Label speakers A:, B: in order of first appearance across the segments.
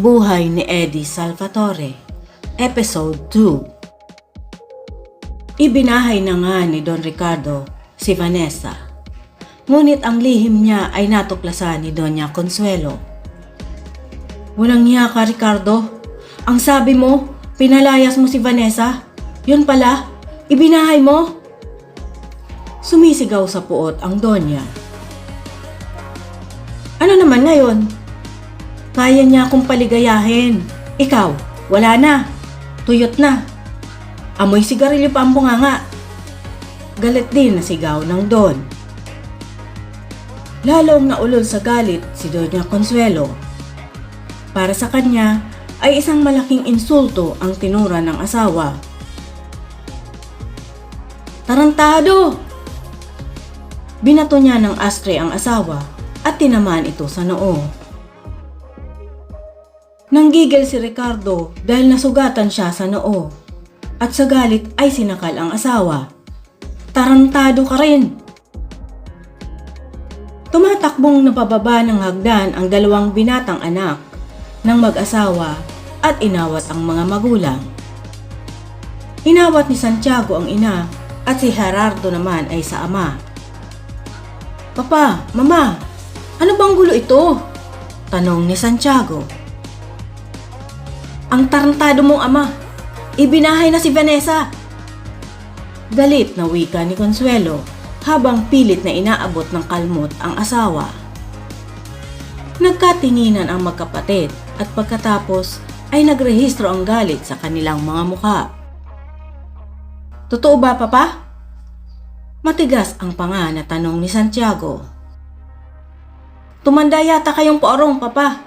A: Buhay ni Eddie Salvatore Episode 2 Ibinahay na nga ni Don Ricardo si Vanessa. Ngunit ang lihim niya ay natuklasan ni Doña Consuelo. Walang niya ka, Ricardo. Ang sabi mo, pinalayas mo si Vanessa. Yun pala, ibinahay mo. Sumisigaw sa puot ang Donya. Ano naman ngayon? Kaya niya akong paligayahin. Ikaw, wala na. Tuyot na. Amoy sigarilyo pa ang bunganga. Galit din na sigaw ng Don. Lalong naulol sa galit si Doña Consuelo. Para sa kanya ay isang malaking insulto ang tinura ng asawa. Tarantado! Binato niya ng astre ang asawa at tinamaan ito sa noo. Nanggigil si Ricardo dahil nasugatan siya sa noo at sa galit ay sinakal ang asawa. Tarantado ka rin! Tumatakbong napababa ng hagdan ang dalawang binatang anak ng mag-asawa at inawat ang mga magulang. Inawat ni Santiago ang ina at si Gerardo naman ay sa ama. Papa, Mama, ano bang gulo ito? Tanong ni Santiago. Ang tarantado mong ama, ibinahay na si Vanessa. Galit na wika ni Consuelo habang pilit na inaabot ng kalmot ang asawa. Nagkatinginan ang magkapatid at pagkatapos ay nagrehistro ang galit sa kanilang mga mukha. Totoo ba, Papa? Matigas ang panga na tanong ni Santiago. Tumanda yata kayong paorong, Papa.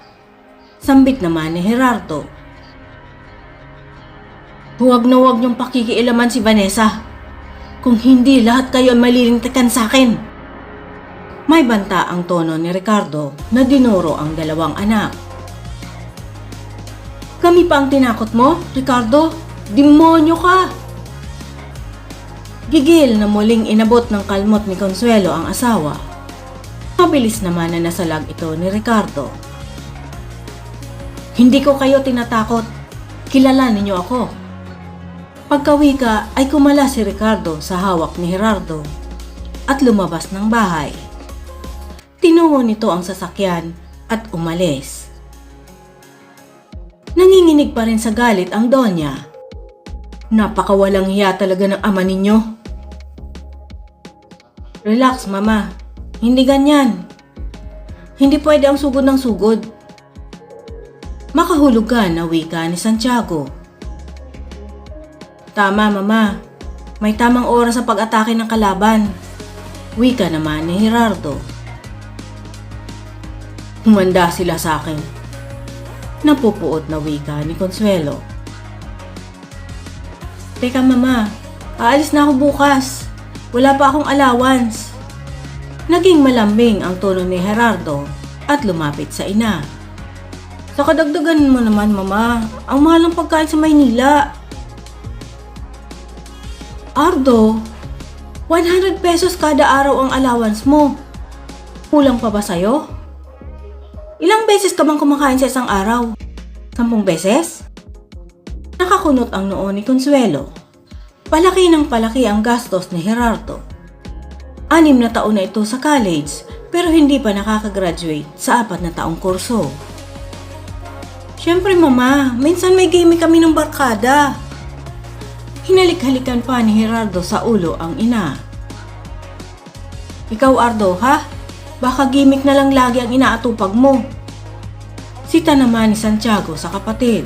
A: Sambit naman ni Gerardo. Huwag na huwag niyong pakikialaman si Vanessa. Kung hindi, lahat kayo ay malilintikan sa akin. May banta ang tono ni Ricardo na dinuro ang dalawang anak. Kami pa ang tinakot mo, Ricardo? Demonyo ka! Gigil na muling inabot ng kalmot ni Consuelo ang asawa. Mabilis naman na nasalag ito ni Ricardo. Hindi ko kayo tinatakot. Kilala ninyo ako. Pagkawika ay kumala si Ricardo sa hawak ni Gerardo at lumabas ng bahay. Tinungo nito ang sasakyan at umalis. Nanginginig pa rin sa galit ang Donya. Napakawalang hiya talaga ng ama ninyo. Relax, mama. Hindi ganyan. Hindi pwede ang sugod ng sugod. Makahulog ka na wika ni Santiago. Tama, mama. May tamang oras sa pag-atake ng kalaban. Wika naman ni Gerardo. Humanda sila sa akin. Napupuot na wika ni Consuelo. Teka mama, aalis na ako bukas. Wala pa akong allowance. Naging malambing ang tono ni Gerardo at lumapit sa ina. Sa kadagdagan mo naman mama, ang mahal ng pagkain sa Maynila. Ardo, 100 pesos kada araw ang allowance mo. Kulang pa ba sa'yo? Ilang beses ka bang kumakain sa isang araw? Sampung beses? Nakakunot ang noo ni Consuelo. Palaki ng palaki ang gastos ni Gerardo. Anim na taon na ito sa college pero hindi pa nakakagraduate sa apat na taong kurso. Siyempre mama, minsan may gaming kami ng barkada. Hinalik-halikan pa ni Gerardo sa ulo ang ina. Ikaw Ardo ha? Baka gimmick na lang lagi ang inaatupag mo. Sita naman ni Santiago sa kapatid.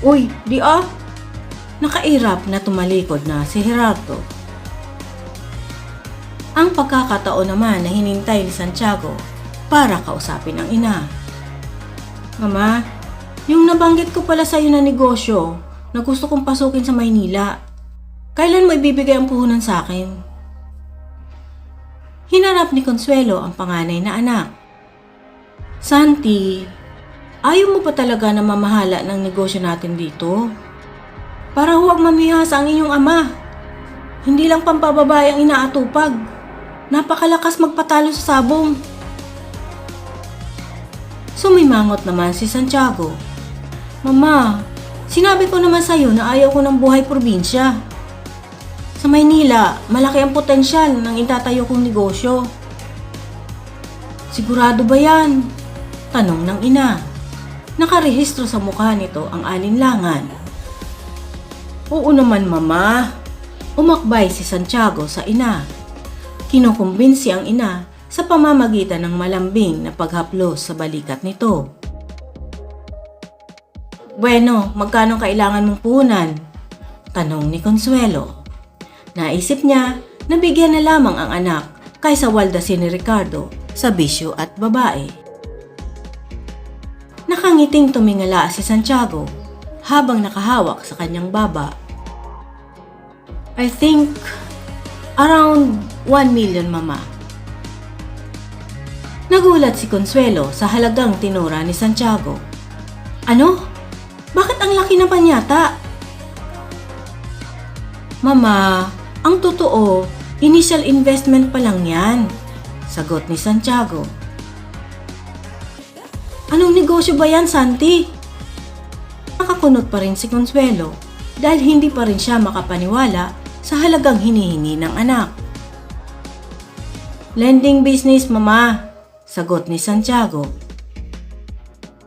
A: Uy, di ah. Nakairap na tumalikod na si Gerardo. Ang pagkakataon naman na hinintay ni Santiago para kausapin ang ina. Mama, yung nabanggit ko pala sa iyo na negosyo na gusto kong pasukin sa Maynila. Kailan mo ibibigay ang puhunan sa akin? Hinarap ni Consuelo ang panganay na anak. Santi, ayaw mo pa talaga na mamahala ng negosyo natin dito? Para huwag mamihasa ang inyong ama. Hindi lang pampababae ang inaatupag. Napakalakas magpatalo sa sabong. Sumimangot naman si Santiago. Mama, sinabi ko naman sa'yo na ayaw ko ng buhay probinsya. Sa Maynila, malaki ang potensyal ng itatayo kong negosyo. Sigurado ba yan? Tanong ng ina. Nakarehistro sa mukha nito ang alinlangan. Oo naman mama. Umakbay si Santiago sa ina. Kinukumbinsi ang ina sa pamamagitan ng malambing na paghaplos sa balikat nito. Bueno, magkano kailangan mong puhunan? Tanong ni Consuelo. Naisip niya na bigyan na lamang ang anak kaysa waldasin ni Ricardo sa bisyo at babae. Nakangiting tumingala si Santiago habang nakahawak sa kanyang baba. I think around 1 million mama. Nagulat si Consuelo sa halagang tinura ni Santiago. Ano? Ang laki na panyata? Mama, ang totoo, initial investment pa lang yan. Sagot ni Santiago. Anong negosyo ba yan, Santi? Nakakunot pa rin si Consuelo dahil hindi pa rin siya makapaniwala sa halagang hinihingi ng anak. Lending business, mama. Sagot ni Santiago.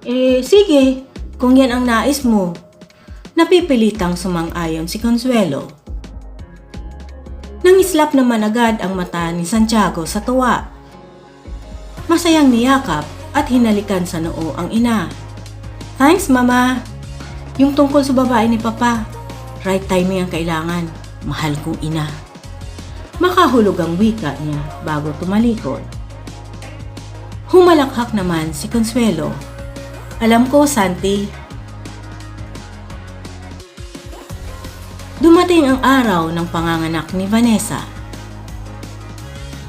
A: Eh, sige, kung yan ang nais mo. Napipilitang sumang-ayon si Consuelo. Nangislap naman agad ang mata ni Santiago sa tuwa. Masayang niyakap at hinalikan sa noo ang ina. Thanks, Mama. Yung tungkol sa babae ni Papa, right timing ang kailangan. Mahal kong ina. Makahulog ang wika niya bago tumalikod. Humalakhak naman si Consuelo. Alam ko, Santi. Dumating ang araw ng panganganak ni Vanessa.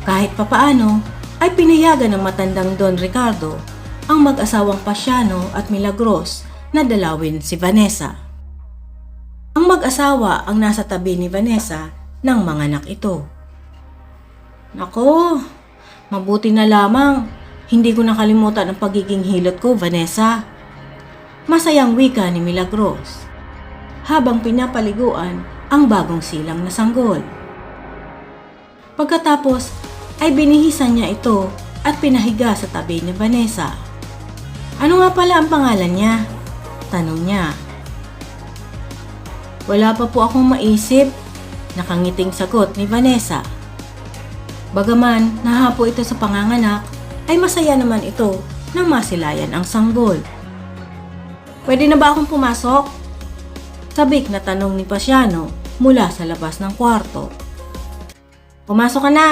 A: Kahit papaano, ay pinayagan ng matandang Don Ricardo ang mag-asawang Pasiano at Milagros na dalawin si Vanessa. Ang mag-asawa ang nasa tabi ni Vanessa nang manganak ito. Nako, mabuti na lamang. Hindi ko nakalimutan ang pagiging hilot ko, Vanessa. Masayang wika ni Milagros. Habang pinapaliguan ang bagong silang na sanggol. Pagkatapos ay binihisan niya ito at pinahiga sa tabi ni Vanessa. Ano nga pala ang pangalan niya? Tanong niya. Wala pa po akong maisip. Nakangiting sagot ni Vanessa. Bagaman nahapo ito sa panganganak, ay masaya naman ito nang masilayan ang sanggol. Pwede na ba akong pumasok? Sabik na tanong ni Pasiano mula sa labas ng kwarto. Pumasok ka na,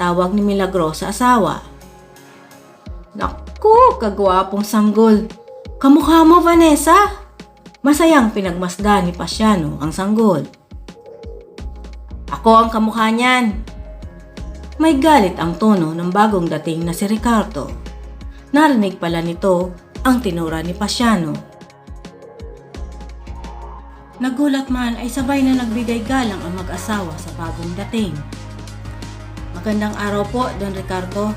A: tawag ni Milagros sa asawa. Naku, kagwapong sanggol. Kamukha mo, Vanessa? Masayang pinagmasdan ni Pasiano ang sanggol. Ako ang kamukha niyan. May galit ang tono ng bagong dating na si Ricardo. Narinig pala nito ang tinura ni Pasiano. Nagulat man ay sabay na nagbigay galang ang mag-asawa sa bagong dating. Magandang araw po, Don Ricardo.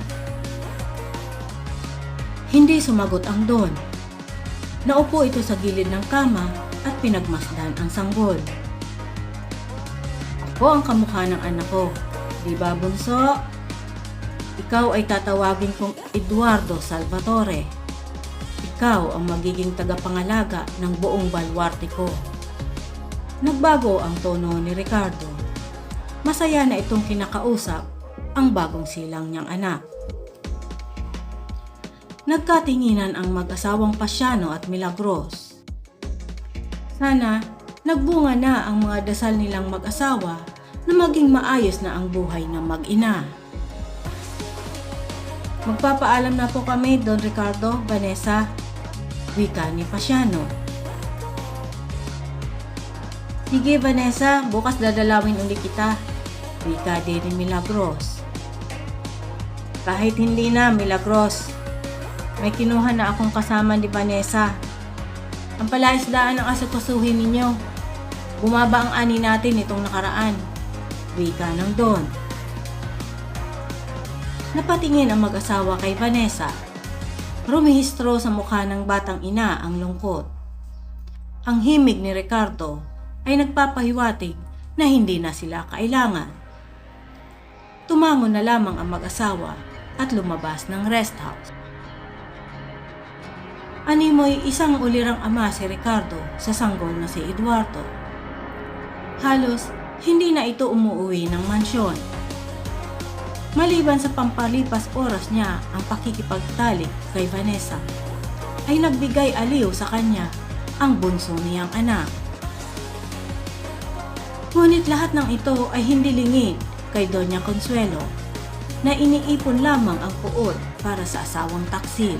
A: Hindi sumagot ang Don. Naupo ito sa gilid ng kama at pinagmasdan ang sanggol. Ako ang kamukha ng anak ko. Di ba, Bunso? Ikaw ay tatawagin kong Eduardo Salvatore. Ikaw ang magiging tagapangalaga ng buong balwarte ko. Nagbago ang tono ni Ricardo. Masaya na itong kinakausap ang bagong silang niyang anak. Nagkatinginan ang mag-asawang Pasyano at Milagros. Sana nagbunga na ang mga dasal nilang mag-asawa na maging maayos na ang buhay ng mag-ina. Magpapaalam na po kami, Don Ricardo, Vanessa, wika ni Pasyano. Sige Vanessa, bukas dadalawin ulit kita. Wika din ni Milagros. Kahit hindi na, Milagros. May kinuha na akong kasama ni Vanessa. Ang palaisdaan ang asikusuhin ninyo. Bumaba ang ani natin itong nakaraan. Wika ng Don. Napatingin ang mag-asawa kay Vanessa. Rumihistro sa mukha ng batang ina ang lungkot. Ang himig ni Ricardo ay nagpapahiwatig na hindi na sila kailangan. Tumango na lamang ang mag-asawa at lumabas ng rest house. Animoy isang ulirang ama si Ricardo sa sanggol na si Eduardo. Halos hindi na ito umuwi ng mansyon. Maliban sa pampalipas oras niya ang pakikipagtalik kay Vanessa, ay nagbigay aliw sa kanya ang bunso niyang anak. Ngunit lahat ng ito ay hindi lingid kay Doña Consuelo na iniipon lamang ang puot para sa asawang taksil.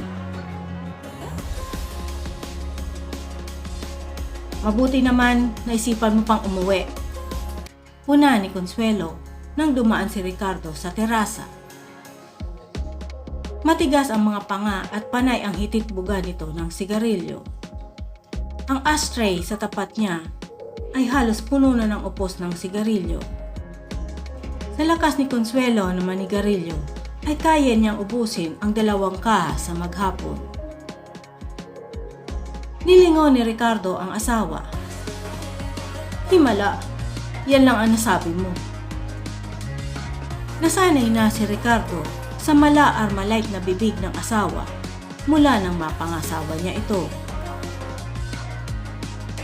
A: Mabuti naman naisipan mo pang umuwi. Puna ni Consuelo nang dumaan si Ricardo sa terasa. Matigas ang mga panga at panay ang hitit buga nito ng sigarilyo. Ang ashtray sa tapat niya ay halos puno na ng upos ng sigarilyo. Sa lakas ni Consuelo na manigarilyo ay kaya niyang ubusin ang dalawang kaha sa maghapon. Nilingaw ni Ricardo ang asawa. Himala, yan lang ang nasabi mo. Nasanay na si Ricardo sa mala-armalite na bibig ng asawa mula nang mapangasawa niya ito.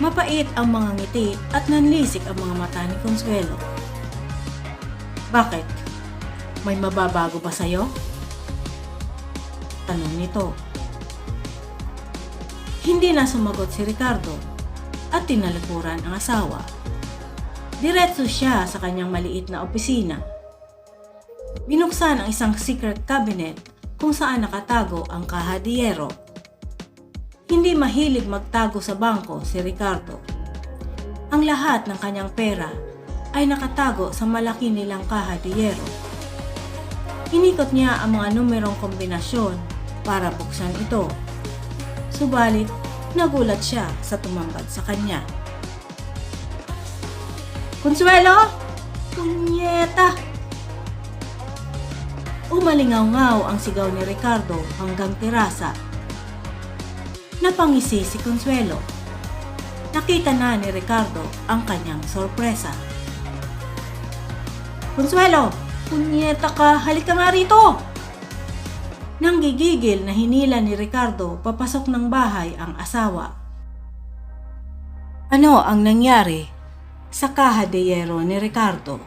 A: Mapait ang mga ngiti at nanlisik ang mga mata ni Consuelo. Bakit? May mababago ba sa'yo? Tanong nito. Hindi na sumagot si Ricardo at tinalikuran ang asawa. Diretso siya sa kanyang maliit na opisina. Binuksan ang isang secret cabinet kung saan nakatago ang kahadiyero. Hindi mahilig magtago sa bangko si Ricardo. Ang lahat ng kanyang pera ay nakatago sa malaki nilang kahadiyero. Inikot niya ang mga numerong kombinasyon para buksan ito. Subalit, nagulat siya sa tumambad sa kanya. Consuelo! Punyeta! Umalingaw-ngaw ang sigaw ni Ricardo hanggang terasa. Napangisi si Consuelo. Nakita na ni Ricardo ang kanyang sorpresa. Consuelo! Punyeta ka! Halika nga rito! Nang gigigil na hinila ni Ricardo papasok ng bahay ang asawa. Ano ang nangyari sa kahadeyero ni Ricardo?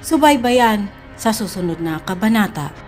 A: Subaybayan sa susunod na kabanata.